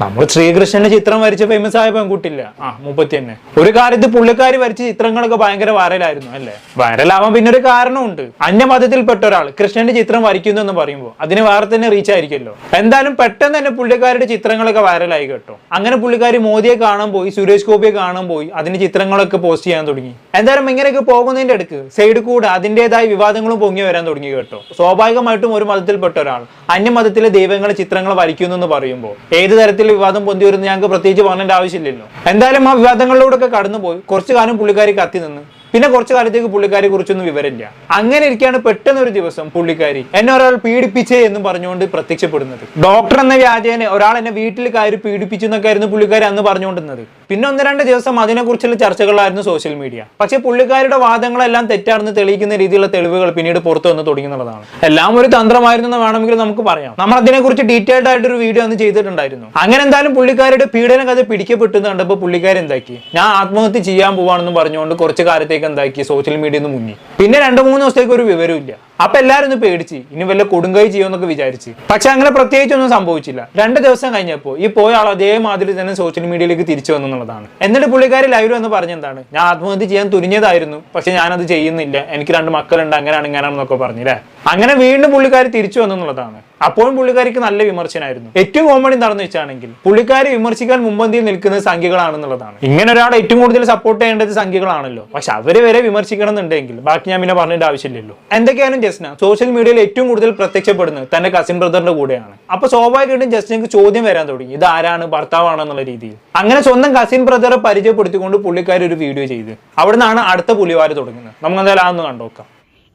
നമ്മൾ ശ്രീകൃഷ്ണന്റെ ചിത്രം വരച്ച ഫേമസ് ആയ പെൺകുട്ടില്ല ആ മുപ്പത്തി തന്നെ ഒരു കാലത്ത് പുള്ളിക്കാരി വരച്ച ചിത്രങ്ങളൊക്കെ ഭയങ്കര വൈറലായിരുന്നു അല്ലേ? വൈറലാവാൻ പിന്നെ ഒരു കാരണമുണ്ട് അന്യമതത്തിൽപ്പെട്ട ഒരാൾ കൃഷ്ണന്റെ ചിത്രം വരയ്ക്കുന്നു എന്ന് പറയുമ്പോൾ അതിന് വേറെ തന്നെ റീച്ച് ആയിരിക്കുമല്ലോ. എന്തായാലും പെട്ടെന്ന് തന്നെ പുള്ളിക്കാരുടെ ചിത്രങ്ങളൊക്കെ വൈറലായി കേട്ടോ. അങ്ങനെ പുള്ളിക്കാരി മോദിയെ കാണാൻ പോയി സുരേഷ് ഗോപിയെ കാണാൻ പോയി അതിന്റെ ചിത്രങ്ങളൊക്കെ പോസ്റ്റ് ചെയ്യാൻ തുടങ്ങി. എന്തായാലും ഇങ്ങനെയൊക്കെ പോകുന്നതിന്റെ അടുക്ക് സൈഡ് കൂടെ അതിന്റെതായ വിവാദങ്ങളും പൊങ്ങി വരാൻ തുടങ്ങി കേട്ടോ. സ്വാഭാവികമായിട്ടും ഒരു മതത്തിൽപ്പെട്ട ഒരാൾ അന്യമതത്തിലെ ദൈവങ്ങളെ ചിത്രങ്ങൾ വരയ്ക്കുന്നു എന്ന് പറയുമ്പോൾ ഏത് തരത്തിൽ വിവാദം പൊന്തി വരുന്ന ഞങ്ങൾക്ക് പ്രത്യേകിച്ച് പറഞ്ഞേണ്ട ആവശ്യമില്ലല്ലോ. എന്തായാലും ആ വിവാദങ്ങളിലൂടെ ഒക്കെ കടന്നുപോയി. കുറച്ചു കാലം പുള്ളിക്കാരി കത്തി നിന്ന്. പിന്നെ കുറച്ചു കാലത്തേക്ക് പുള്ളിക്കാരെ കുറിച്ചൊന്നും വിവരമില്ല. അങ്ങനെ ഇരിക്കുകയാണ് പെട്ടെന്ന് ഒരു ദിവസം പുള്ളിക്കാരി. എന്നെ ഒരാൾ പീഡിപ്പിച്ചേ എന്ന് പറഞ്ഞുകൊണ്ട് പ്രത്യക്ഷപ്പെടുന്നത്. ഡോക്ടർ എന്ന വ്യാജേനെ ഒരാൾ എന്നെ വീട്ടിൽ കയറി പീഡിപ്പിച്ചു എന്നൊക്കെ ആയിരുന്നു പുള്ളിക്കാരി അന്ന് പറഞ്ഞുകൊണ്ടിരുന്നത്. പിന്നെ ഒന്ന് രണ്ട് ദിവസം അതിനെക്കുറിച്ചുള്ള ചർച്ചകളായിരുന്നു സോഷ്യൽ മീഡിയ പക്ഷേ പുള്ളിക്കാരുടെ വാദങ്ങളെല്ലാം തെറ്റാണെന്ന് തെളിയിക്കുന്ന രീതിയിലുള്ള തെളിവുകൾ പിന്നീട് പുറത്തു വന്ന് തുടങ്ങുന്നതാണ് എല്ലാം ഒരു തന്ത്രമായിരുന്നു എന്ന് വേണമെങ്കിൽ നമുക്ക് പറയാം. നമ്മൾ അതിനെക്കുറിച്ച് ഡീറ്റെയിൽഡ് ആയിട്ട് ഒരു വീഡിയോ അന്ന് ചെയ്തിട്ടുണ്ടായിരുന്നു. അങ്ങനെ എന്തായാലും പുള്ളിക്കാരുടെ പീഡന കഥ പിടിക്കപ്പെട്ടു കണ്ടപ്പോൾ പുള്ളിക്കാരി എന്താക്കി? ഞാൻ ആത്മഹത്യ ചെയ്യാൻ പോവാണെന്ന് പറഞ്ഞുകൊണ്ട് കുറച്ച് കാലത്തേക്ക് എന്താക്കി? സോഷ്യൽ നിന്ന് മുങ്ങി. പിന്നെ രണ്ട് മൂന്ന് ദിവസത്തേക്ക് ഒരു വിവരമില്ല അപ്പൊ എല്ലാവരും ഒന്ന് പേടിച്ച്. ഇനി വല്ല കൊടുങ്കൈ ചെയ്യുമെന്നൊക്കെ വിചാരിച്ച്. പക്ഷെ അങ്ങനെ പ്രത്യേകിച്ചൊന്നും സംഭവിച്ചില്ല. രണ്ട് ദിവസം കഴിഞ്ഞപ്പോ ഈ പോയ ആൾ അതേമാതിരി തന്നെ സോഷ്യൽ മീഡിയയിലേക്ക് തിരിച്ചു വന്നു എന്നുള്ളതാണ്. എന്നിട്ട് പുള്ളിക്കാരി ലൈവ് എന്ന് പറഞ്ഞെന്താണ്? ഞാൻ ആത്മഹത്യ ചെയ്യാൻ തുനിഞ്ഞതായിരുന്നു. പക്ഷെ ഞാനത് ചെയ്യുന്നില്ല. എനിക്ക് രണ്ട് മക്കളുണ്ട്. അങ്ങനെയാണ് ഇങ്ങനെയാണെന്നൊക്കെ പറഞ്ഞില്ലേ? അങ്ങനെ വീണ്ടും പുള്ളിക്കാരി തിരിച്ചു വന്നു എന്നുള്ളതാണ്. അപ്പോഴും പുള്ളിക്കാരിക്ക് നല്ല വിമർശനമായിരുന്നു ഏറ്റവും കോമഡി എന്താണെന്ന് വെച്ചാണെങ്കിൽ പുള്ളിക്കാരി വിമർശിക്കാൻ മുമ്പന്തിയിൽ നിൽക്കുന്ന സംഖ്യകളാണെന്നുള്ളതാണ്. ഇങ്ങനെ ഒരാൾ ഏറ്റവും കൂടുതൽ സപ്പോർട്ട് ചെയ്യേണ്ടത് സംഖ്യകളാണല്ലോ. പക്ഷെ അവരെ വരെ വിമർശിക്കണം എന്നുണ്ടെങ്കിൽ ബാക്കി ഞാൻ പിന്നെ പറഞ്ഞിട്ട് ആവശ്യമില്ലല്ലോ. എന്തൊക്കെയാലും ജസ്ന സോഷ്യൽ മീഡിയയിൽ ഏറ്റവും കൂടുതൽ പ്രത്യക്ഷപ്പെടുന്നത് തന്റെ കസിൻ ബ്രദറിന്റെ കൂടെയാണ്. അപ്പൊ സ്വാഭാവികമായിട്ടും ജസ്റ്റിനക്ക് ചോദ്യം വരാൻ തുടങ്ങി. ഇത് ആരാണ്? ഭർത്താവാണെന്നുള്ള രീതിയിൽ. അങ്ങനെ സ്വന്തം കസിൻ ബ്രദറെ പരിചയപ്പെടുത്തിക്കൊണ്ട് പുള്ളിക്കാർ ഒരു വീഡിയോ ചെയ്ത്. അവിടെ നിന്നാണ് അടുത്ത പുലിവാര് തുടങ്ങുന്നത്. നമുക്ക് എന്തായാലും അതൊന്ന് കണ്ടോക്കാം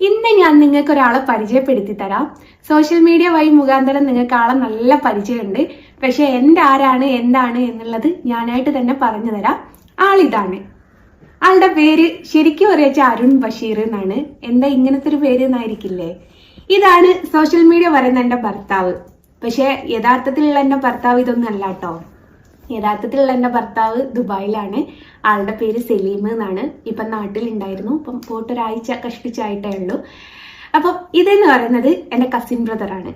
ഇന്ന് ഞാൻ നിങ്ങൾക്ക് ഒരാളെ പരിചയപ്പെടുത്തി തരാം. സോഷ്യൽ മീഡിയ വഴി മുഖാന്തരം നിങ്ങൾക്ക് ആളെ നല്ല പരിചയമുണ്ട്. പക്ഷെ എന്റെ ആരാണ് എന്താണ് എന്നുള്ളത് ഞാനായിട്ട് തന്നെ പറഞ്ഞു തരാം. ആളിതാണ്. ആളുടെ പേര് ശരിക്കും അറിയിച്ച അരുൺ ബഷീർ എന്നാണ്. എന്താ ഇങ്ങനത്തെ ഒരു പേര് എന്നായിരിക്കില്ലേ? ഇതാണ് സോഷ്യൽ മീഡിയ പറയുന്ന എന്റെ ഭർത്താവ്. പക്ഷേ യഥാർത്ഥത്തിലുള്ള എന്റെ ഭർത്താവ് ഇതൊന്നും അല്ല കേട്ടോ. യഥാർത്ഥത്തിലുള്ള എന്റെ ഭർത്താവ് ദുബായിലാണ്. ആളുടെ പേര് സലീം എന്നാണ്. ഇപ്പം നാട്ടിലുണ്ടായിരുന്നു. ഇപ്പം പോട്ട് ഒരാഴ്ച കഷ്ടിച്ചായിട്ടേ ഉള്ളൂ. അപ്പം ഇതെന്ന് പറയുന്നത് എന്റെ കസിൻ ബ്രദറാണ്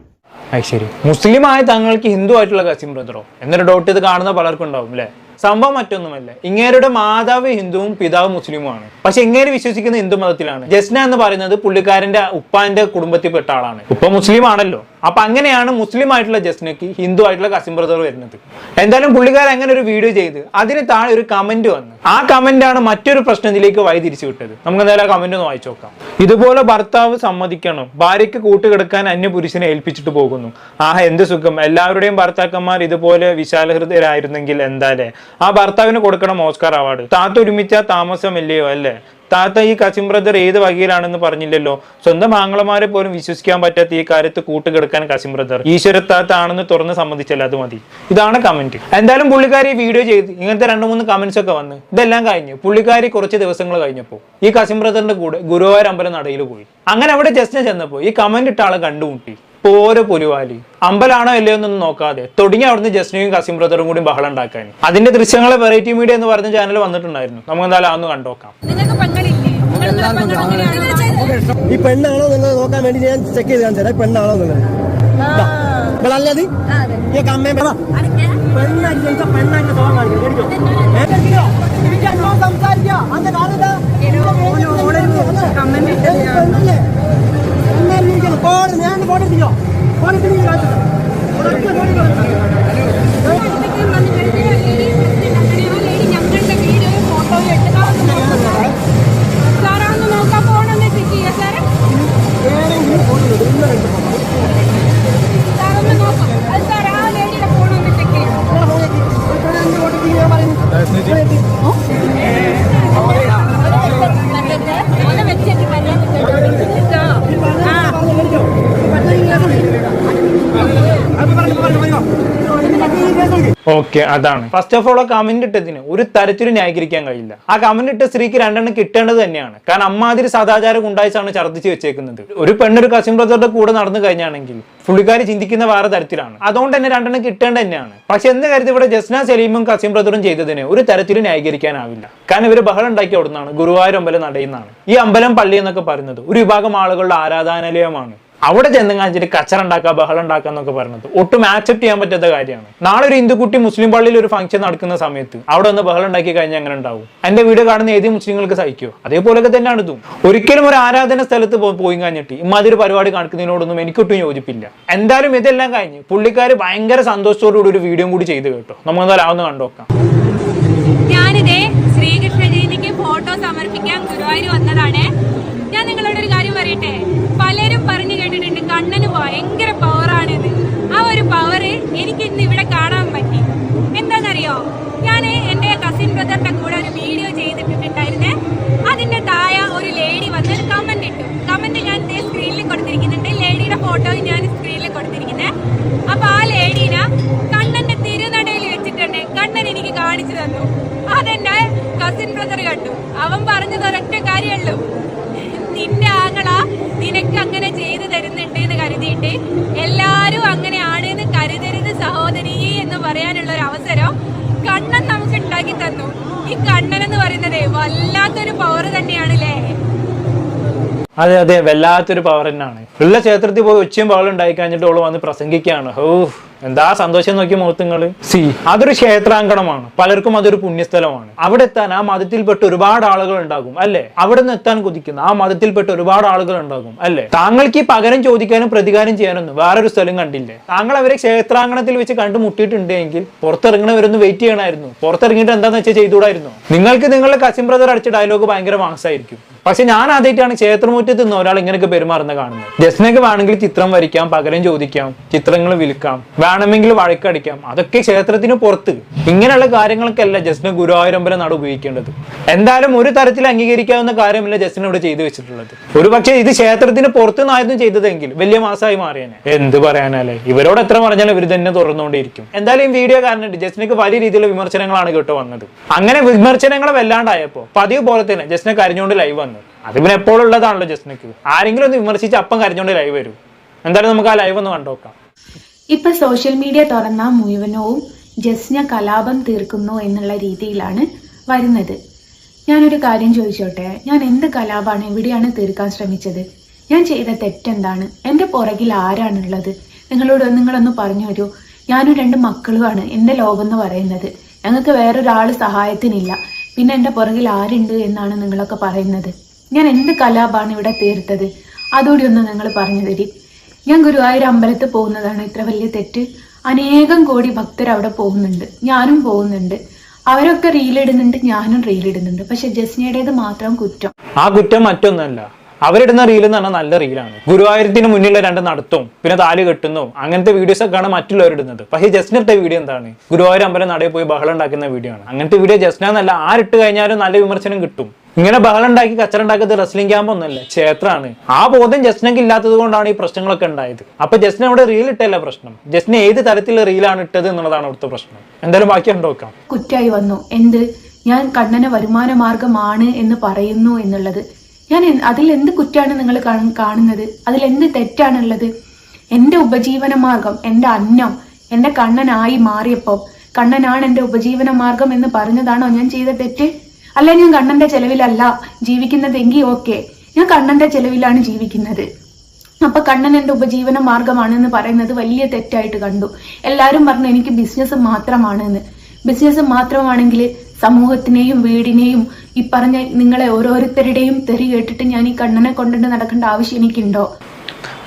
ശരി മുസ്ലിം ആയ തങ്ങൾക്ക് ഹിന്ദു ആയിട്ടുള്ള കസിൻ ബ്രദറോ എന്നൊരു ഡൗട്ട് ഇത് കാണുന്ന പലർക്കും ഉണ്ടാവും അല്ലേ? സംഭവം മറ്റൊന്നുമല്ല. ഇങ്ങേരുടെ മാതാവ് ഹിന്ദുവും പിതാവ് മുസ്ലിമുമാണ്. പക്ഷെ ഇങ്ങേര് വിശ്വസിക്കുന്ന ഹിന്ദു മതത്തിലാണ്. ജസ്ന എന്ന് പറയുന്നത് പുള്ളിക്കാരന്റെ ഉപ്പാന്റെ കുടുംബത്തിൽപ്പെട്ട ആളാണ്. ഉപ്പ മുസ്ലിം ആണല്ലോ അപ്പൊ അങ്ങനെയാണ് മുസ്ലിം ആയിട്ടുള്ള ജസ്നക്ക് ഹിന്ദു ആയിട്ടുള്ള കസിം ബ്രദർ വരുന്നത്. എന്തായാലും പുള്ളിക്കാരൻ അങ്ങനെ ഒരു വീഡിയോ ചെയ്ത് അതിന് താഴെ ഒരു കമന്റ് വന്നു. ആ കമന്റ് ആണ് മറ്റൊരു പ്രശ്നത്തിലേക്ക് വഴി തിരിച്ചു വിട്ടത്. നമുക്ക് എന്തായാലും ആ കമന്റ് ഒന്ന് വായിച്ചു നോക്കാം. ഇതുപോലെ ഭർത്താവ് സമ്മതിക്കണം. ഭാര്യയ്ക്ക് കൂട്ടുകിടക്കാൻ അന്യ പുരുഷനെ ഏൽപ്പിച്ചിട്ട് പോകുന്നു. ആഹ് എന്ത് സുഖം. എല്ലാവരുടെയും ഭർത്താക്കന്മാർ ഇതുപോലെ വിശാലഹൃദയരായിരുന്നെങ്കിൽ എന്താലേ ആ ഭർത്താവിന് കൊടുക്കണം ഓസ്കാർ അവാർഡ്. താത്തൊരുമിച്ച താമസമില്ലയോ അല്ലേ? താത്ത ഈ കാസിം ബ്രദർ ഏത് വകയിലാണെന്ന് പറഞ്ഞില്ലല്ലോ. സ്വന്തം ആങ്ങളമാരെ പോലും വിശ്വസിക്കാൻ പറ്റാത്ത ഈ കാര്യത്ത് കൂട്ടുകിടക്കാൻ കാസിം ബ്രദർ. ഈശ്വരത്താത്ത ആണെന്ന് തുറന്ന് സമ്മതിച്ചല്ല അത് മതി. ഇതാണ് കമന്റ് എന്തായാലും പുള്ളിക്കാരി വീഡിയോ ചെയ്ത് ഇങ്ങനത്തെ രണ്ട് മൂന്ന് കമന്റ്സ് ഒക്കെ വന്ന് ഇതെല്ലാം കഴിഞ്ഞു പുള്ളിക്കാരി കുറച്ച് ദിവസങ്ങൾ കഴിഞ്ഞപ്പോൾ ഈ കാസിം ബ്രദറിന്റെ കൂടെ ഗുരുവായൂർ അമ്പലം നടയിൽ പോയി. അങ്ങനെ അവിടെ ജസ്റ്റിനെ ചെന്നപ്പോൾ ഈ കമന്റ് ഇട്ട ആളെ കണ്ടുമുട്ടി. പോരെ പൊരുവാലി. അമ്പലാണോ അല്ലയോ എന്നൊന്നും നോക്കാതെ. തുടങ്ങി അവിടുന്ന് ജസ്നയും കസിം ബ്രദറും കൂടി ബഹളം ഉണ്ടാക്കാൻ. അതിന്റെ ദൃശ്യങ്ങളെ വെറൈറ്റി മീഡിയ എന്ന് പറഞ്ഞ ചാനൽ വന്നിട്ടുണ്ടായിരുന്നു. നമുക്ക് എന്തായാലും അന്ന് കണ്ടോക്കാം ഈ പെണ്ണാണോ എന്നുള്ളത് നോക്കാൻ വേണ്ടി ഞാൻ ചെക്ക് ചെയ്ത് കാണിച്ചു തരാം പെണ്ണാണോ എന്നുള്ളത്? ഈ ഓക്കെ അതാണ്. ഫസ്റ്റ് ഓഫ് ഓൾ ആ കമന്റ് ഇട്ടതിന് ഒരു തരത്തിലും ന്യായീകരിക്കാൻ കഴിയില്ല. ആ കമന്റ് ഇട്ട സ്ത്രീക്ക് രണ്ടെണ്ണം കിട്ടേണ്ടത് തന്നെയാണ്. കാരണം അമ്മാതിരി സദാചാരം ഉണ്ടായിച്ചാണ് ഛർദ്ദിച്ച് വെച്ചേക്കുന്നത്. ഒരു പെണ്ണൊരു കസിൻ ബ്രദറുടെ കൂടെ നടന്നു കഴിഞ്ഞാണെങ്കിൽ പുള്ളിക്കാരി ചിന്തിക്കുന്ന വേറെ തരത്തിലാണ്. അതുകൊണ്ട് തന്നെ രണ്ടെണ്ണം കിട്ടേണ്ട തന്നെയാണ്. പക്ഷെ എന്ത് കാര്യത്തിൽ ഇവിടെ ജസ്ന സലീമും കസിം ബ്രദറും ചെയ്തതിന് ഒരു തരത്തിലും ന്യായീകരിക്കാനാവില്ല. കാരണം ഇവർ ബഹളം ഉണ്ടാക്കി അവിടുന്നാണ്. ഗുരുവായൂർ അമ്പലം നടയുന്നതാണ് ഈ അമ്പലം പള്ളി എന്നൊക്കെ പറയുന്നത് ഒരു വിഭാഗം ആളുകളുടെ ആരാധനാലയമാണ്. അവിടെ ചെന്ന് കാണിച്ചിട്ട് കച്ചറ ഉണ്ടാക്കുക ബഹളം ഉണ്ടാക്കുക എന്നൊക്കെ പറഞ്ഞത്. ഒട്ടും ആക്സെപ്റ്റ് ചെയ്യാൻ പറ്റാത്ത കാര്യമാണ്. നാളെ ഒരു ഹിന്ദുക്കുട്ടി മുസ്ലിം പള്ളിയിൽ ഒരു ഫംഗ്ഷൻ നടക്കുന്ന സമയത്ത് അവിടെ ഒന്ന് ബഹളം ഉണ്ടാക്കി കഴിഞ്ഞാൽ അങ്ങനെ ഉണ്ടാവും? എന്റെ വീഡിയോ കാണുന്ന ഏത് മുസ്ലിങ്ങൾക്ക് സഹിക്കോ അതേപോലൊക്കെ തന്നെയാണ് ഇതും. ഒരിക്കലും ഒരു ആരാധന സ്ഥലത്ത് പോയി കഴിഞ്ഞിട്ട് ഇമാതിരി പരിപാടി കാണിക്കുന്നതിനോടൊന്നും എനിക്കൊട്ടും യോജിപ്പില്ല. എന്തായാലും ഇതെല്ലാം കഴിഞ്ഞ് പുള്ളിക്കാർ ഭയങ്കര സന്തോഷത്തോടുകൂടി ഒരു വീഡിയോ കൂടി ചെയ്ത് കേട്ടോ. നമുക്ക് എന്തായാലും അതൊന്ന് കണ്ടോക്കാം ഞാനിതേ ശ്രീകൃഷ്ണ ജയന്തിക്ക് ഫോട്ടോ സമർപ്പിക്കാൻ ഗുരുവായൂർ വന്നതാണ്. ഞാൻ നിങ്ങളോട് ഒരു കാര്യം പറയട്ടെ പലരും പറഞ്ഞു കേട്ടിട്ടുണ്ട് കണ്ണന് ഭയങ്കര പവറാണെന്ന് ആ ഒരു പവർ എനിക്ക് ഇന്ന് ഇവിടെ കാണാൻ പറ്റി. എന്താണെന്നറിയോ ഞാൻ എന്റെ കസിൻ ബ്രദറിന്റെ കൂടെ ഒരു വീഡിയോ ചെയ്തിട്ടുണ്ടായിരുന്നേ. അതിന്റെ താഴെ ഒരു ലേഡി വന്ന് ഒരു കമന്റ് ഇട്ടു. കമന്റ് ഞാൻ സ്ക്രീനിൽ കൊടുത്തിരിക്കുന്നുണ്ട്. ലേഡിയുടെ ഫോട്ടോ ഞാൻ സ്ക്രീനിൽ കൊടുത്തിരിക്കുന്നത് അപ്പോൾ ആ ലേഡീനെ കണ്ണന്റെ തിരുനടയിൽ വെച്ചിട്ടുണ്ട്. കണ്ണൻ എനിക്ക് കാണിച്ചു തന്നു. അതെന്റെ കസിൻ ബ്രദർ കണ്ടു. അവൻ പറഞ്ഞത് ഒരൊറ്റ കാര്യമുള്ളൂ നിന്റെ ആങ്ങള നിനക്ക് അങ്ങനെ ചെയ്തു തരുന്നുണ്ട് എന്ന് കരുതിയിട്ട് എന്ന് കരുതരുത് സഹോദരി എന്ന് പറയാനുള്ള ഒരു അവസരം കണ്ണൻ നമുക്ക് ഉണ്ടാക്കി തന്നു. ഈ കണ്ണൻ എന്ന് പറയുന്നത് വല്ലാത്തൊരു പവർ തന്നെയാണ് അല്ലേ അതെ അതെ വല്ലാത്തൊരു പവർ തന്നെയാണ്. ഉള്ള ക്ഷേത്രത്തിൽ പോയി ഉച്ചയും പവർ ഉണ്ടായി കഴിഞ്ഞിട്ട് ഓൾ വന്ന് പ്രസംഗിക്കുകയാണ്. ഓ എന്താ സന്തോഷം നോക്കിയ മുഖത്തുങ്ങൾ സി. അതൊരു ക്ഷേത്രാങ്കണമാണ്. പലർക്കും അതൊരു പുണ്യസ്ഥലമാണ്. അവിടെ എത്താൻ ആ മതത്തിൽപ്പെട്ട ഒരുപാട് ആളുകൾ ഉണ്ടാകും അല്ലെ? അവിടെ നിന്ന് എത്താൻ കൊതിക്കുന്ന ആ മതത്തിൽപ്പെട്ട ഒരുപാട് ആളുകൾ ഉണ്ടാകും അല്ലെ? താങ്കൾക്ക് ഈ പകരം ചോദിക്കാനും പ്രതികാരം ചെയ്യാനൊന്നും വേറൊരു സ്ഥലം കണ്ടില്ലേ? താങ്കൾ അവരെ ക്ഷേത്രാങ്കണത്തിൽ വെച്ച് കണ്ടുമുട്ടിയിട്ടുണ്ടെങ്കിൽ പുറത്തിറങ്ങണവരൊന്ന് വെയിറ്റ് ചെയ്യണമായിരുന്നു പുറത്തിറങ്ങിയിട്ട് എന്താന്ന് വെച്ചാൽ ചെയ്തുകൂടായിരുന്നു? നിങ്ങൾക്ക് നിങ്ങളുടെ കസിൻ ബ്രദർ അടിച്ച ഡയലോഗ് ഭയങ്കര മാസമായിരിക്കും പക്ഷെ ഞാൻ ആദ്യമായിട്ടാണ് ക്ഷേത്രമുറ്റത്ത് നിന്ന് ഒരാൾ ഇങ്ങനെയൊക്കെ പെരുമാറുന്ന കാണുന്നത്. ജസ്നൊക്കെ വേണമെങ്കിൽ ചിത്രം വരയ്ക്കാം പകരം ചോദിക്കാം ചിത്രങ്ങൾ വിൽക്കാം വേണമെങ്കിൽ വഴക്കടിക്കാം. അതൊക്കെ ക്ഷേത്രത്തിന് പുറത്ത്. ഇങ്ങനെയുള്ള കാര്യങ്ങൾക്കല്ല ജസ്ന ഗുരുവായൂരമ്പലം നട ഉപയോഗിക്കേണ്ടത്. എന്തായാലും ഒരു തരത്തിൽ അംഗീകരിക്കാവുന്ന കാര്യമില്ല ജസ്ന ഇവിടെ ചെയ്തു വെച്ചിട്ടുള്ളത്. ഒരു പക്ഷേ ഇത് ക്ഷേത്രത്തിന് പുറത്തുനിന്നായിരുന്നു ചെയ്തതെങ്കിൽ വലിയ മാസമായി മാറിയേനെ. എന്ത് പറയാനല്ലേ ഇവരോട് എത്ര പറഞ്ഞാലും ഇവർ തന്നെ തുറന്നുകൊണ്ടിരിക്കും എന്തായാലും വീഡിയോ കാരണം ജസ്നക്ക് വലിയ രീതിയിലുള്ള വിമർശനങ്ങളാണ് കേട്ടോ വന്നത്. അങ്ങനെ വിമർശനങ്ങൾ വല്ലാണ്ടായപ്പോ പതിവ് പോലെ തന്നെ ജസ്ന കരഞ്ഞുകൊണ്ട് ലൈവ് വന്നു. അത് പിന്നെ എപ്പോഴും ഉള്ളതാണല്ലോ ജസ്നക്ക് ആരെങ്കിലും ഒന്ന് വിമർശിച്ച് അപ്പം കരഞ്ഞോണ്ട് ലൈവ് വരും. എന്തായാലും നമുക്ക് ആ ലൈവ് ഒന്ന് കണ്ടുനോക്കാം ഇപ്പൊ സോഷ്യൽ മീഡിയ തുറന്ന മുഴുവനവും ജസ്ന കലാപം തീർക്കുന്നു എന്നുള്ള രീതിയിലാണ് വരുന്നത്. ഞാനൊരു കാര്യം ചോദിച്ചോട്ടെ? ഞാൻ എന്ത് കലാപാണ് എവിടെയാണ് തീർക്കാൻ ശ്രമിച്ചത്? ഞാൻ ചെയ്ത തെറ്റെന്താണ്? എന്റെ പുറകിൽ ആരാണുള്ളത്? നിങ്ങളോട് നിങ്ങളൊന്ന് പറഞ്ഞു തരൂ. ഞാനും രണ്ട് മക്കളുമാണ് എന്റെ ലോകം എന്ന് പറയുന്നത്. ഞങ്ങൾക്ക് വേറൊരാൾ സഹായത്തിനില്ല. പിന്നെ എന്റെ പുറകിൽ ആരുണ്ട് എന്നാണ് നിങ്ങളൊക്കെ പറയുന്നത്. ഞാൻ എന്ത് കലാപാണ് ഇവിടെ തീർത്തത്? അതുകൂടി ഒന്ന് നിങ്ങൾ പറഞ്ഞു തരി. ഞാൻ ഗുരുവായൂർ അമ്പലത്തിൽ പോകുന്നതാണ് ഇത്ര വലിയ തെറ്റ്. അനേകം കോടി ഭക്തർ അവിടെ പോകുന്നുണ്ട്. ഞാനും പോകുന്നുണ്ട്. അവരൊക്കെ റീലിടുന്നുണ്ട് ഞാനും റീലിടുന്നുണ്ട്. പക്ഷെ ജസ്നയുടേത് മാത്രം കുറ്റം. ആ കുറ്റം മറ്റൊന്നല്ല. അവരിടുന്ന റീൽ എന്ന് പറഞ്ഞാൽ നല്ല റീലാണ് ഗുരുവായൂരത്തിന് മുന്നിലുള്ള രണ്ട് നടത്തും പിന്നെ താൽ കെട്ടുന്നു അങ്ങനത്തെ വീഡിയോസ് ഒക്കെയാണ് മറ്റുള്ളവർ ഇടുന്നത് പക്ഷേ ജസ്റ്റിനിട്ട വീഡിയോ എന്താണ്? ഗുരുവായൂർ അമ്പലം നടയിൽ പോയി ബഹളം ഉണ്ടാക്കുന്ന വീഡിയോ ആണ്. അങ്ങനത്തെ വീഡിയോ ജസ്ന എന്നല്ല ആരിട്ട് കഴിഞ്ഞാലും നല്ല വിമർശനം കിട്ടും. ഇങ്ങനെ ബഹളം ഉണ്ടാക്കി കച്ചറ ഉണ്ടാക്കുന്നത് റെസ്ലിംഗ് ക്യാമ്പ് ഒന്നല്ല ക്ഷേത്രമാണ്. ആ ബോധം ജസ്നക്ക് ഇല്ലാത്തത് കൊണ്ടാണ് ഈ പ്രശ്നങ്ങളൊക്കെ ഉണ്ടായത്. അപ്പൊ ജസ്ന അവിടെ റീൽ ഇട്ടല്ല പ്രശ്നം? ജസ്ന ഏത് തരത്തിലുള്ള റീലാണ് ഇട്ടത് എന്നുള്ളതാണ് അവിടുത്തെ പ്രശ്നം. എന്തായാലും ബാക്കി ഉണ്ടോക്കാം കുറ്റായി വന്നു. എന്ത്? ഞാൻ കണ്ണന വരുമാന മാർഗമാണ് എന്ന് പറയുന്നു എന്നുള്ളത് ഞാൻ അതിൽ എന്ത് കുറ്റാണ് നിങ്ങൾ കാണുന്നത്? അതിൽ എന്ത് തെറ്റാണുള്ളത്? എന്റെ ഉപജീവന മാർഗം എന്റെ അന്നം എന്റെ കണ്ണനായി മാറിയപ്പോൾ കണ്ണനാണ് എന്റെ ഉപജീവന മാർഗം എന്ന് പറഞ്ഞതാണോ ഞാൻ ചെയ്ത തെറ്റ്? അല്ല ഞാൻ കണ്ണന്റെ ചെലവിലല്ല ജീവിക്കുന്നതെങ്കിൽ ഓക്കെ. ഞാൻ കണ്ണന്റെ ചെലവിലാണ് ജീവിക്കുന്നത്. അപ്പൊ കണ്ണൻ എന്റെ ഉപജീവന മാർഗമാണെന്ന് പറയുന്നത് വലിയ തെറ്റായിട്ട് കണ്ടു. എല്ലാരും പറഞ്ഞു എനിക്ക് ബിസിനസ് മാത്രമാണെന്ന്. ബിസിനസ് മാത്രമാണെങ്കിൽ സമൂഹത്തിനെയും വീടിനെയും ഈ പറഞ്ഞ നിങ്ങളെ ഓരോരുത്തരുടെയും തെറി കേട്ടിട്ട് ഞാൻ ഈ കണ്ണനെ കൊണ്ടിട്ട് നടക്കേണ്ട ആവശ്യം എനിക്കുണ്ടോ?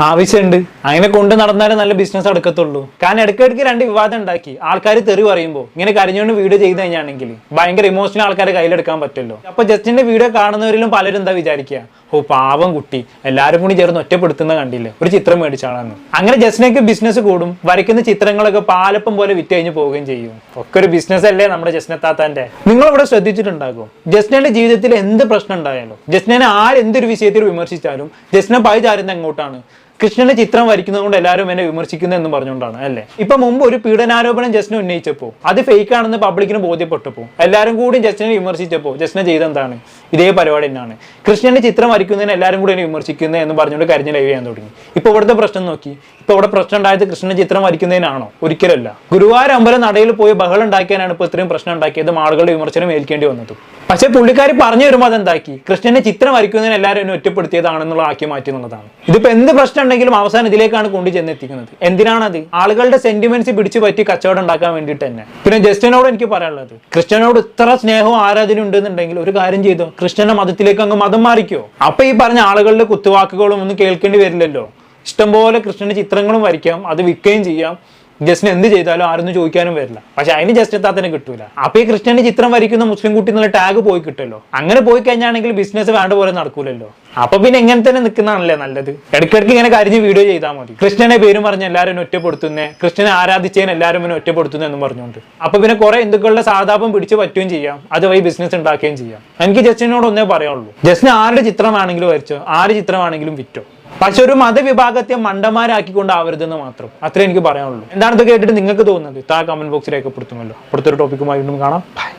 ആവശ്യമുണ്ട് അങ്ങനെ കൊണ്ട് നടന്നാലേ നല്ല ബിസിനസ് എടുക്കത്തുള്ളൂ കാരണം ഇടയ്ക്കിടയ്ക്ക് രണ്ട് വിവാദം ഉണ്ടാക്കി. ആൾക്കാർ തെറി പറയുമ്പോൾ ഇങ്ങനെ കരഞ്ഞുകൊണ്ട് വീഡിയോ ചെയ്ത് കഴിഞ്ഞാണെങ്കിൽ ഭയങ്കര ഇമോഷണൽ ആൾക്കാരെ കയ്യിലെടുക്കാൻ പറ്റുമല്ലോ. അപ്പൊ ജസ്റ്റിന്റെ വീഡിയോ കാണുന്നവരിലും പലരും എന്താ വിചാരിക്കുക? ഓ പാവം കുട്ടി. എല്ലാവരും കൂടി ചേർന്ന് ഒറ്റപ്പെടുത്തുന്ന കണ്ടില്ലേ? ഒരു ചിത്രം മേടിച്ചാണെന്ന് അങ്ങനെ ജസ്നയ്ക്ക് ബിസിനസ് കൂടും. വരയ്ക്കുന്ന ചിത്രങ്ങളൊക്കെ പാലപ്പം പോലെ വിറ്റ് കഴിഞ്ഞ് പോവുകയും ചെയ്യും. ഒക്കെ ഒരു ബിസിനസ് അല്ലേ നമ്മുടെ ജസ്നത്താത്താന്റെ? നിങ്ങൾ ഇവിടെ ശ്രദ്ധിച്ചിട്ടുണ്ടാകും ജസ്നയുടെ ജീവിതത്തിൽ എന്ത് പ്രശ്നം ഉണ്ടായാലും ജസ്നനെ ആരെന്തൊരു വിഷയത്തിൽ വിമർശിച്ചാലും ജസ്ന പൈ ചാരുന്ന എങ്ങോട്ടാണ്? കൃഷ്ണന്റെ ചിത്രം വരയ്ക്കുന്നത് കൊണ്ട് എല്ലാവരും എന്നെ വിമർശിക്കുന്നു എന്ന് പറഞ്ഞുകൊണ്ടാണ് അല്ലേ? ഇപ്പൊ മുമ്പ് ഒരു പീഡനാരോപണം ജസ്റ്റിനെ ഉന്നയിച്ചപ്പോൾ അത് ഫേക്ക് ആണെന്ന് പബ്ലിക്കിന് ബോധ്യപ്പെട്ടപ്പോൾ എല്ലാവരും കൂടി ജസ്റ്റിനെ വിമർശിച്ചപ്പോൾ ജസ്റ്റിനെ ചെയ്തെന്താണ് ഇതേ പരിപാടി തന്നെയാണ്. കൃഷ്ണന്റെ ചിത്രം വരയ്ക്കുന്നതിന് എല്ലാവരും കൂടി എന്നെ വിമർശിക്കുന്നത് എന്ന് പറഞ്ഞുകൊണ്ട് കരിഞ്ഞ് ലൈവ് ചെയ്യാൻ തുടങ്ങി. ഇപ്പൊ ഇവിടുത്തെ പ്രശ്നം നോക്കി. ഇപ്പൊ ഇവിടെ പ്രശ്നം ഉണ്ടായത് കൃഷ്ണന്റെ ചിത്രം വരയ്ക്കുന്നതിനാണോ? ഒരിക്കലല്ല. ഗുരുവായൂർ അമ്പലം നടയിൽ പോയി ബഹളം ഉണ്ടാക്കിയാനാണ് ഇപ്പൊ ഇത്രയും പ്രശ്നം ഉണ്ടാക്കിയത്. ആളുകളുടെ വിമർശനം ഏൽക്കേണ്ടി വന്നത്. പക്ഷെ പുള്ളിക്കാരി പറഞ്ഞു വരുമ്പോൾ അതെന്താക്കി? കൃഷ്ണനെ ചിത്രം വരയ്ക്കുന്നതിന് എല്ലാവരും എന്നെ ഒറ്റപ്പെടുത്തിയതാണെന്നുള്ള ആക്കി മാറ്റി എന്നുള്ളതാണ് ഇതിപ്പോ എന്ത് പ്രശ്നം ഉണ്ടെങ്കിലും അവസാനം ഇതിലേക്കാണ് കൊണ്ടു ചെന്നെത്തിക്കുന്നത്. എന്തിനാണത്? ആളുകളുടെ സെന്റിമെന്റ്സ് പിടിച്ചു പറ്റി കച്ചവടം ഉണ്ടാക്കാൻ വേണ്ടിയിട്ട് തന്നെ. പിന്നെ ജസ്റ്റിനോട് എനിക്ക് പറയാനുള്ളത്. കൃഷ്ണനോട് ഇത്ര സ്നേഹവും ആരാധന ഉണ്ടെന്നുണ്ടെങ്കിൽ ഒരു കാര്യം ചെയ്തോ? കൃഷ്ണന്റെ മതത്തിലേക്ക് അങ്ങ് മതം മാറിക്കോ? അപ്പൊ ഈ പറഞ്ഞ ആളുകളുടെ കുത്തുവാക്കുകളും ഒന്നും കേൾക്കേണ്ടി വരില്ലല്ലോ. ഇഷ്ടംപോലെ കൃഷ്ണന്റെ ചിത്രങ്ങളും വരയ്ക്കാം അത് വിൽക്കുകയും ചെയ്യാം. ജസ്റ്റിന് എന്ത് ചെയ്താലും ആരൊന്നും ചോദിക്കാനും വരില്ല. പക്ഷെ അതിന് ജസ്റ്റ് എത്താത്തന്നെ കിട്ടൂല. അപ്പൊ ഈ കൃഷ്ണന്റെ ചിത്രം വരയ്ക്കുന്ന മുസ്ലിം കുട്ടി എന്നുള്ള ടാഗ് പോയി കിട്ടുമല്ലോ അങ്ങനെ പോയി കഴിഞ്ഞാണെങ്കിൽ ബിസിനസ് വേണ്ട പോലെ നടക്കൂലല്ലോ. അപ്പൊ പിന്നെ എങ്ങനെ തന്നെ നിൽക്കുന്നതാണല്ലേ നല്ലത്. ഇടയ്ക്കിടയ്ക്ക് ഇങ്ങനെ കരിഞ്ഞ് വീഡിയോ ചെയ്താൽ മതി. കൃഷ്ണനെ പേരും പറഞ്ഞ് എല്ലാവരും ഒറ്റപ്പെടുത്തുന്നേ. കൃഷ്ണനെ ആരാധിച്ചതിന് എല്ലാവരും എന്നെ ഒറ്റപ്പെടുത്തുന്നു എന്ന് പറഞ്ഞുകൊണ്ട്. അപ്പൊ പിന്നെ കുറെ ഹിന്ദുക്കളുടെ സാധാപം പിടിച്ച് പറ്റുകയും ചെയ്യാം. അത് വഴി ബിസിനസ് ഉണ്ടാക്കുകയും ചെയ്യാം. എനിക്ക് ജസ്റ്റിനോട് ഒന്നേ പറയാനുള്ളൂ. ജസ്റ്റിന് ആരുടെ ചിത്രമാണെങ്കിലും വരച്ചോ. ആര് ചിത്രമാണെങ്കിലും വിറ്റോ. പക്ഷെ ഒരു മതവിഭാഗത്തെ മണ്ടന്മാരാക്കിക്കൊണ്ടാവരുതെന്ന് മാത്രം. അത്രേ എനിക്ക് പറയാനുള്ളൂ. എന്താണ് ഇത് കേട്ടിട്ട് നിങ്ങൾക്ക് തോന്നുന്നത്? താ കമന്റ് ബോക്സിൽ രേഖപ്പെടുത്തുമല്ലോ. അടുത്തൊരു ടോപ്പിക്കുമായി വീണ്ടും കാണാം. ബൈ